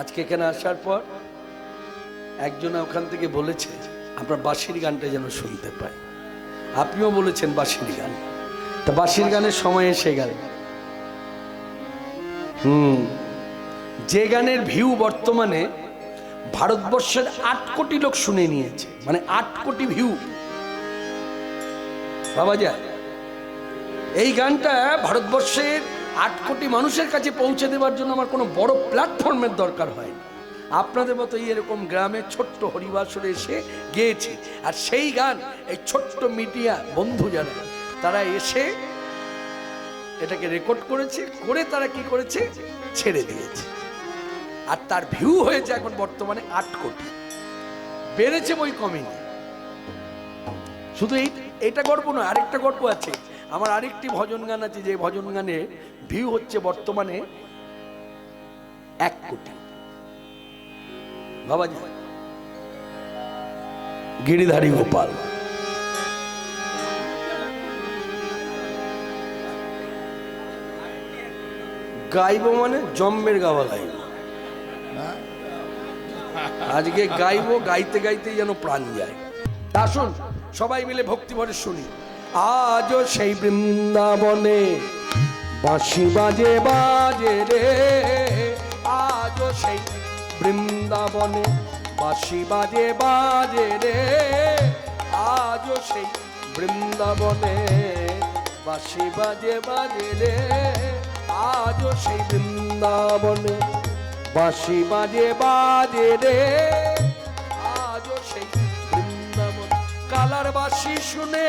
আজকে এখানে আসার পর একজন ওখান থেকে বলেছে, আমরা বাঁশির গানটা যেন শুনতে পাই। আপনিও বলেছেন বাঁশির গান। তা বাঁশির গানের সময় এসে গেল। হুম, যে গানের ভিউ বর্তমানে ভারতবর্ষের আট কোটি লোক শুনে নিয়েছে মানে আট কোটি ভিউ। বাবা যায়। এই গানটা ভারতবর্ষের আট কোটি মানুষের কাছে পৌঁছে দেওয়ার জন্য আমার কোনো বড় প্ল্যাটফর্মের দরকার হয় আপনাদের মতো এরকম গ্রামে ছোট্ট হরিবাসরে এসে গেয়েছি, আর সেই গান, এই ছোট্ট মিডিয়া বন্ধু যারা, তারা এসে এটাকে রেকর্ড করেছে, করে তারা কি করেছে? ছেড়ে দিয়েছে। আর তার ভিউ হয়েছে এখন বর্তমানে আট কোটি। বেড়েছে বই কমেনি। শুধু এই, এটা গর্ব নয়, আরেকটা গল্প আছে। আমার আরেকটি ভজন গান আছে, যে ভজন গানে ভিউ হচ্ছে বর্তমানে এক কোটি। বাবাজি। গিরিধারী গোপাল। গাইব মানে জম্মের গাওয়া গাইব। আজকে গাইবো, গাইতে গাইতে যেন প্রাণ যায়। আসুন সবাই মিলে ভক্তি ভরে শুনি। আজও সেই বৃন্দাবনে বাঁশি বাজে বাজে রে। আজও সেই বৃন্দাবনে বাঁশি বাজে বাজে রে। আজও সেই বৃন্দাবনে বাঁশি বাজে বাজে রে। আজও সেই বৃন্দাবনে বাঁশি বাজে বাজে রে। আজও সেই বৃন্দাবন কালার বাঁশি শুনে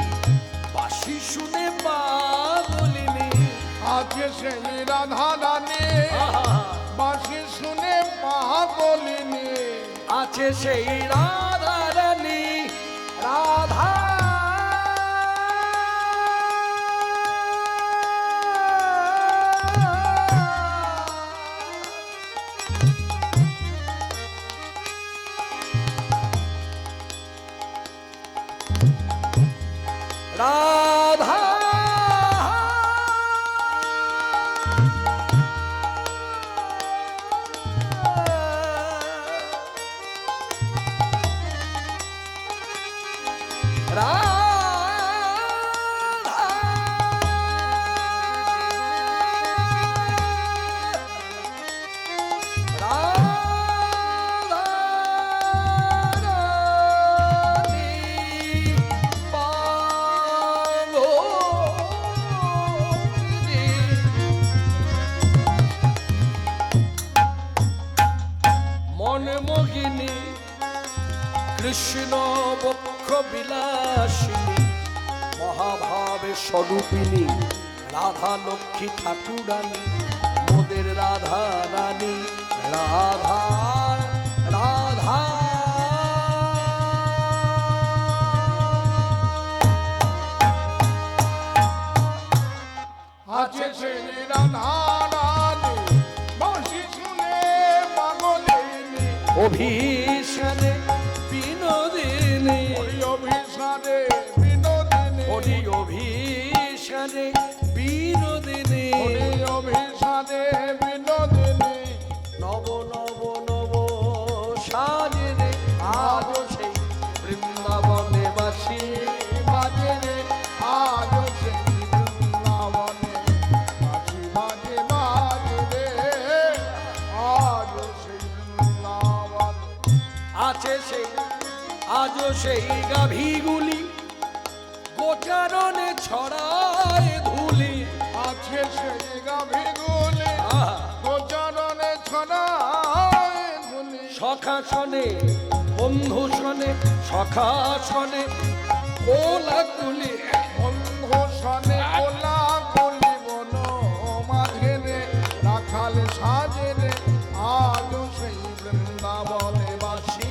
আছে সেই রাধা রানী। বাঁশি শুনে পাগলিনী আছে সেই রাধারানী রানী রাধা মোহিনী কৃষ্ণ বক্ষ বিলাসিনী মহাভাবে স্বরূপিনী রাধা লক্ষ্মী ঠাকুরানী মোদের রাধা রানী রাধা রাধা আছে রাধা অভিষানে বিনোদিনী। অভিসারে বিনোদিনী। হরি অভিষানে বিনোদিনী। অভিসারে বিনোদিনী। নব নব নব সাজে আছে সেই আজ সেই গাভীগুলি গোচারণে ছড়ায় ধুলি। আছে সেই গাভীগুলি গোচরণে ছড়ায় ধুলি। সখা শনে বন্ধু শনে সখা শনে কোলাকুলি। বন্ধু সনে কোলা কলি বন মাঝে রে রাখাল সাজে রে আজ সেই বৃন্দাবনে বাসি।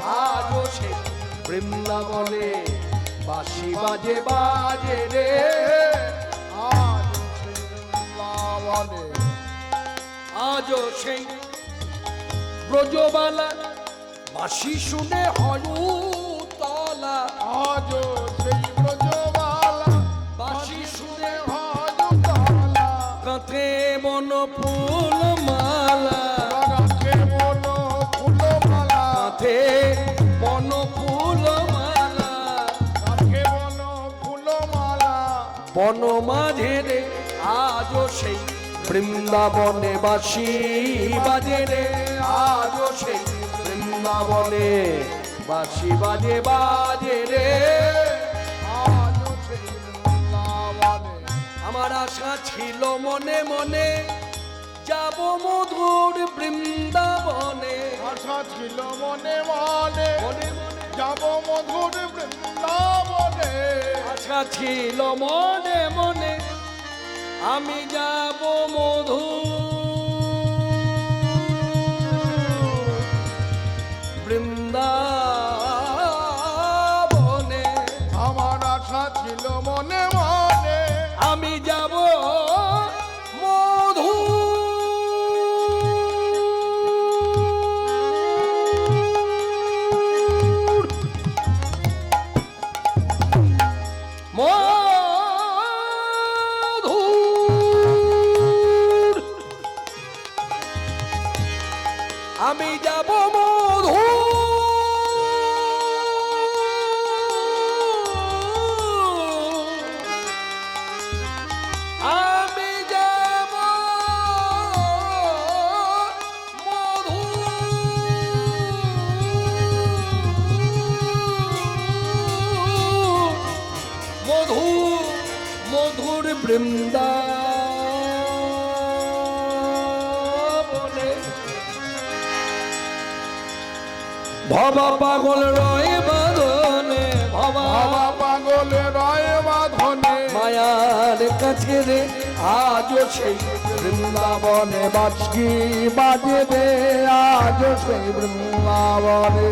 রে সে বৃন্দাবনে বাসি বাজে বাজে রে। আজ সেই বৃন্দাবনে আজ সেই ব্রজবালা বাসি শুনে হলুতলা তলা সেই বন মাঝে রে আজও সেই বৃন্দাবনে বাসি বাজে রে আজও সেই বৃন্দাবনে বাসি বাজে বাজে রে আমার আশা ছিল মনে মনে যাব মধুর বৃন্দাবনে। আশা ছিল মনে মনে মনে মনে যাব মধুর বৃন্দাবনে। আশা ছিল মনে মনে আমি যাব মধু মধুর বৃন্দাবনে ভবা পাগল রয়ে বাঁধনে ভবা পাগলে রয় বাঁধনে। মায়ার কাছে রে আজও সেই বৃন্দাবনে বাজকি বাজে রে আজও সেই বৃন্দাবনে।